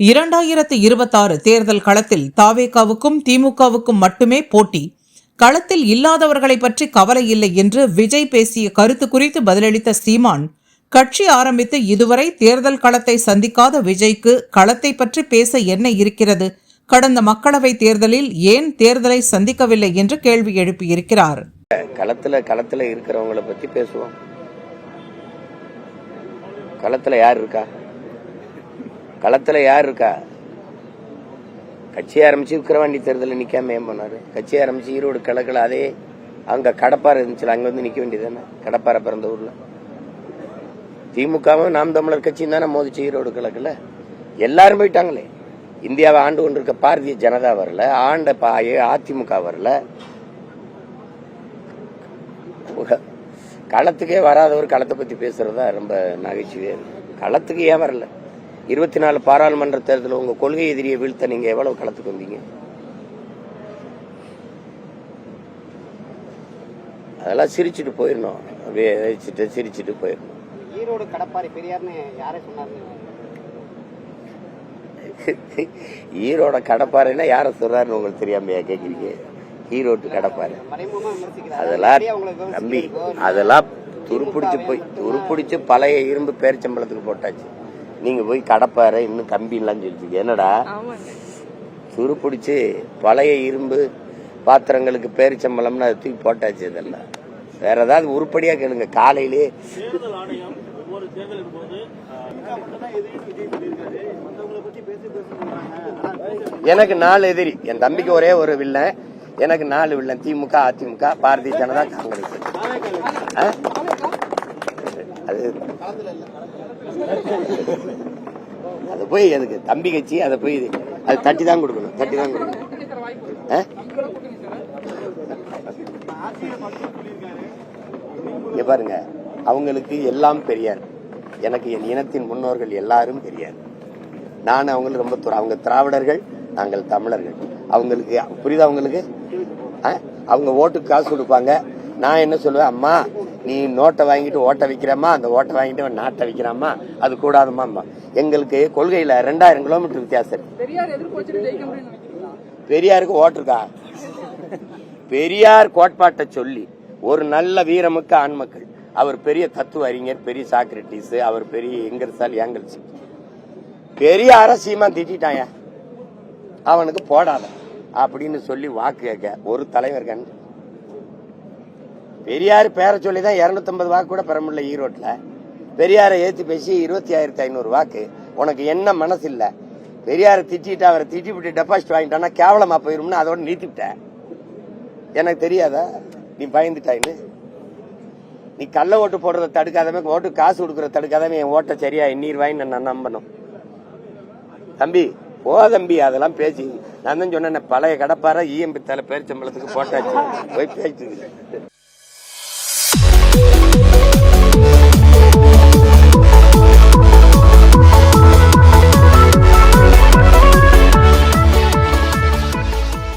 இரண்டாயிரத்து இருபத்தாறு தேர்தல் களத்தில் தாவேகாவுக்கும் திமுகவுக்கும் மட்டுமே போட்டி. களத்தில் இல்லாதவர்களை பற்றி கவலை இல்லை என்று விஜய் பேசிய கருத்து குறித்து பதிலளித்த சீமான் கட்சி ஆரம்பித்து இதுவரை தேர்தல் களத்தை சந்திக்காத விஜய்க்கு களத்தை பற்றி பேச என்ன இருக்கிறது? கடந்த மக்களவை தேர்தலில் ஏன் தேர்தலை சந்திக்கவில்லை என்று கேள்வி எழுப்பியிருக்கிறார். களத்துல களத்துல இருக்கிறவங்கள பத்தி பேசுவோம். களத்துல யார் இருக்கா? களத்துல யார் இருக்கா? கட்சி ஆரம்பிச்சு விக்கிரவாண்டி தேர்தலில் நிக்காம ஏன் பண்ணாரு கட்சி ஆரம்பிச்சு ஈரோடு கிழக்குல அதே அங்க கடப்பாறை இருந்துச்சுல அங்க வந்து நிக்க வேண்டியதானே கடப்பாறை பிறந்த ஊர்ல. திமுகவும் நாம் தமிழர் கட்சியும் தானே மோதிச்சு ஈரோடு கிழக்குல எல்லாரும் போயிட்டாங்களே. இந்தியாவை ஆண்டு கொண்டிருக்க பாரதிய ஜனதா வரல ஆண்ட பாய அதிமுக வரல. உக- களத்துக்கே வராதவர் களத்தை பத்தி பேசுறதா ரொம்ப நகைச்சுவே களத்துக்கு ஏன் வரல? இருபத்தி நாலு பாராளுமன்ற தேர்தலில் உங்க கொள்கை எதிரியை வீழ்த்த நீங்க எவ்வளவு களத்துக்கு வந்தீங்க? அதெல்லாம் சிரிச்சுட்டு போயிடணும் அப்படியே வச்சுட்டு சிரிச்சுட்டு போயிடணும் ஈரோடு கடப்பாறை பெரியார்னு யாரே சொன்னாருன்னு ஈரோட கடப்பாறைன்னா யார சொல்றாருன்னு உங்களுக்கு தெரியாமையா கேக்குறீங்க? ஈரோட்டு கடப்பாறை. அதெல்லாம் இப்போ அதெல்லாம் துருப்பிடிச்சு போய் துருப்பிடிச்சு பழைய இரும்பு பேரிச்சம்பளத்துக்கு போட்டாச்சு. நீங்க போய் கடப்பாறை இன்னும் கம்பின்லாம் சொல்லிட்டு என்னடா? துருப்பிடிச்சு பழைய இரும்பு பாத்திரங்களுக்கு பேரிச்சம்பளம்னு அதை தூக்கி போட்டாச்சு இதெல்லாம். வேற ஏதாவது உருப்படியா கேளுங்க. காலையிலே தேர்தல் ஆணையம் ஒவ்வொரு தேர்தலின் போது எனக்கு நாலு எதிரி. என் தம்பிக்கு ஒரே ஒரு வில்லன். எனக்கு நாலு வில்லன். திமுக அதிமுக பாரதிய ஜனதா காங்கிரஸ். ஆ? அது. போய் அதுக்கு தம்பி கட்சி அதை போய் இது- அது தட்டி தான் கொடுக்கணும் தட்டி தான் கொடுக்கணும். இங்க பாருங்க அவங்களுக்கு எல்லாம் பெரியார். எனக்கு என் இனத்தின் முன்னோர்கள் எல்லாரும் பெரியார். நான் அவங்களுக்கு ரொம்ப தூரம் அவங்க திராவிடர்கள் நாங்கள் தமிழர்கள். அவங்களுக்கு புரியுதா அவங்களுக்கு? அவங்க ஓட்டுக்கு காசு கொடுப்பாங்க. நான் என்ன சொல்லுவேன் அம்மா நீ நோட்டை வாங்கிட்டு ஓட்டை வைக்கிறம்மா? அந்த ஓட்டை வாங்கிட்டு நாட்டை வைக்கிறாம்மா? அது கூடாதுமா எங்களுக்கு கொள்கையில ரெண்டாயிரம் கிலோமீட்டர் வித்தியாசம். பெரியாருக்கு ஓட்டு இருக்கா? பெரியார் கோட்பாட்டை சொல்லி ஒரு நல்ல வீரமிக்க ஆண்மக்கள் அவர் பெரிய தத்துவ அறிஞர் பெரிய சாக்ரட்டிஸ் அவர் பெரிய எங்கர்சால் ஏங்கல்ஸ் பெரிய அரசியமா திட்டாய அவனுக்கு போடாத. அப்படின்னு சொல்லி வாக்கு கேட்க ஒரு தலைவர் கண்டு பெரியார் பேரை சொல்லி தான் இரநூத்தம்பது வாக்கு கூட பெற முடியல ஈரோட்டில். பெரியாரை ஏற்றி பேசி இருபத்தி ஆயிரத்தி ஐநூறு வாக்கு. உனக்கு என்ன மனசு இல்லை பெரியாரை திட்டிட்டு அவரை திட்டி விட்டு டெபாசிட் வாங்கிட்டான்னா கேவலமாக போயிரும்னு அதோட நிறுத்திவிட்டேன் எனக்கு தெரியாதா? நீ பயந்துட்டாயின்னு. நீ கள்ள ஓட்டு போடுறத தடுக்காதமே ஓட்டு காசு கொடுக்குறத தடுக்காதவன் என் ஓட்டை சரியா எண்ணீர் வாங்கி நான் நம்பணும். தம்பி ஓ தம்பி அதெல்லாம் பேசி. நான் தான் சொன்னேன் பழைய கடப்பார இஎம்பி தலை பேரிச்சம்பளத்துக்கு போட்டாச்சு. போய் பேசிட்டு